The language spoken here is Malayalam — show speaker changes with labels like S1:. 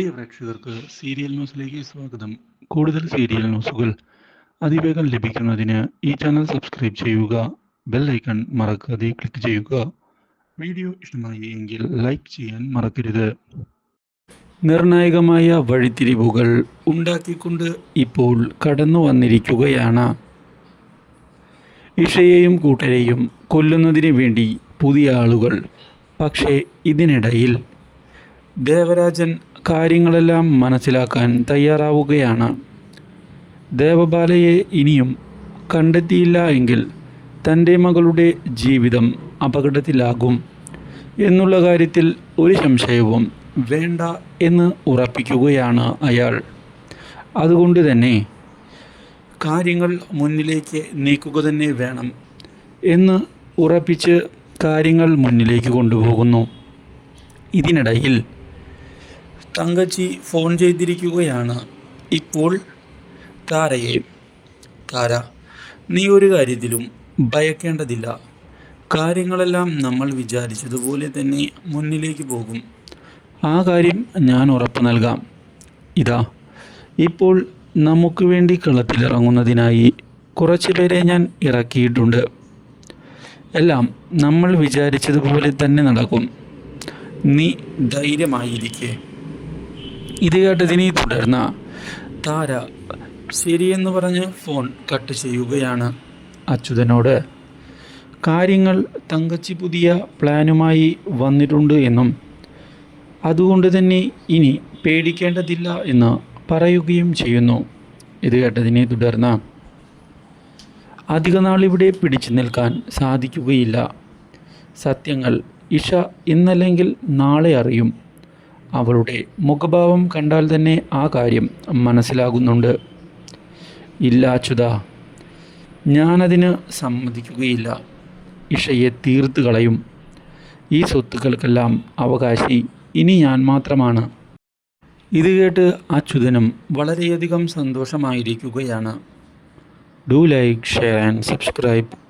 S1: പ്രിയ പ്രേക്ഷകർക്ക് സീരിയൽ ന്യൂസിലേക്ക് സ്വാഗതം. കൂടുതൽ സീരിയൽ ന്യൂസുകൾ അതിവേഗം ലഭിക്കുന്നതിന് ഈ ചാനൽ സബ്സ്ക്രൈബ് ചെയ്യുക ബെൽ ഐക്കൺ മറക്കാതെ ക്ലിക്ക് ചെയ്യുക. വീഡിയോ ഇഷ്ടമായി എങ്കിൽ ലൈക്ക് ചെയ്യാൻ മറക്കരുത്. നിർണായകമായ വഴിത്തിരിവുകൾ ഉണ്ടാക്കിക്കൊണ്ട് ഇപ്പോൾ കടന്നു വന്നിരിക്കുകയാണ്. ഇഷയെയും കൂട്ടരെയും കൊല്ലുന്നതിന് വേണ്ടി പുതിയ ആളുകൾ. പക്ഷേ ഇതിനിടയിൽ ദേവരാജൻ കാര്യങ്ങളെല്ലാം മനസ്സിലാക്കാൻ തയ്യാറാവുകയാണ്. ദേവബാലയെ ഇനിയും കണ്ടെത്തിയില്ല എങ്കിൽ തന്റെ മകളുടെ ജീവിതം അപകടത്തിലാകും എന്നുള്ള കാര്യത്തിൽ ഒരു സംശയവും വേണ്ട എന്ന് ഉറപ്പിക്കുകയാണ് അയാൾ. അതുകൊണ്ട് തന്നെ കാര്യങ്ങൾ മുന്നിലേക്ക് നീക്കുക തന്നെ വേണം എന്ന് ഉറപ്പിച്ച് കാര്യങ്ങൾ മുന്നിലേക്ക് കൊണ്ടുപോകുന്നു. ഇതിനിടയിൽ തങ്കച്ചി ഫോൺ ചെയ്തിരിക്കുകയാണ്. ഇപ്പോൾ താരയെ. താര നീ ഒരു കാര്യത്തിലും ഭയക്കേണ്ടതില്ല. കാര്യങ്ങളെല്ലാം നമ്മൾ വിചാരിച്ചതുപോലെ തന്നെ മുന്നിലേക്ക് പോകും. ആ കാര്യം ഞാൻ ഉറപ്പ് നൽകാം. ഇതാ ഇപ്പോൾ നമുക്ക് വേണ്ടി കളത്തിലിറങ്ങുന്നതിനായി കുറച്ച് പേരെ ഞാൻ ഇറക്കിയിട്ടുണ്ട്. എല്ലാം നമ്മൾ വിചാരിച്ചതുപോലെ തന്നെ നടക്കും. നീ ധൈര്യമായിരിക്കെ. ഇത് കേട്ടതിനെ തുടർന്ന താര ശരിയെന്ന് പറഞ്ഞ് ഫോൺ കട്ട് ചെയ്യുകയാണ്. അച്യുതനോട് കാര്യങ്ങൾ തങ്കച്ചി പുതിയ പ്ലാനുമായി വന്നിട്ടുണ്ട് എന്നും അതുകൊണ്ട് തന്നെ ഇനി പേടിക്കേണ്ടതില്ല എന്ന് പറയുകയും ചെയ്യുന്നു. ഇത് കേട്ടതിനെ തുടർന്ന് അധിക ഇവിടെ പിടിച്ചു നിൽക്കാൻ സാധിക്കുകയില്ല. സത്യങ്ങൾ ഇഷ ഇന്നല്ലെങ്കിൽ നാളെ അറിയും. അവളുടെ മുഖഭാവം കണ്ടാൽ തന്നെ ആ കാര്യം മനസ്സിലാകുന്നുണ്ട്. ഇല്ല അച്യുത. ഞാനതിന് സമ്മതിക്കുകയില്ല. ഇഷയെ തീർത്ത് കളയും. ഈ സ്വത്തുക്കൾക്കെല്ലാം അവകാശി ഇനി ഞാൻ മാത്രമാണ്. ഇത് കേട്ട് അച്യുതനും വളരെയധികം സന്തോഷമായിരിക്കുകയാണ്. Do like share and subscribe.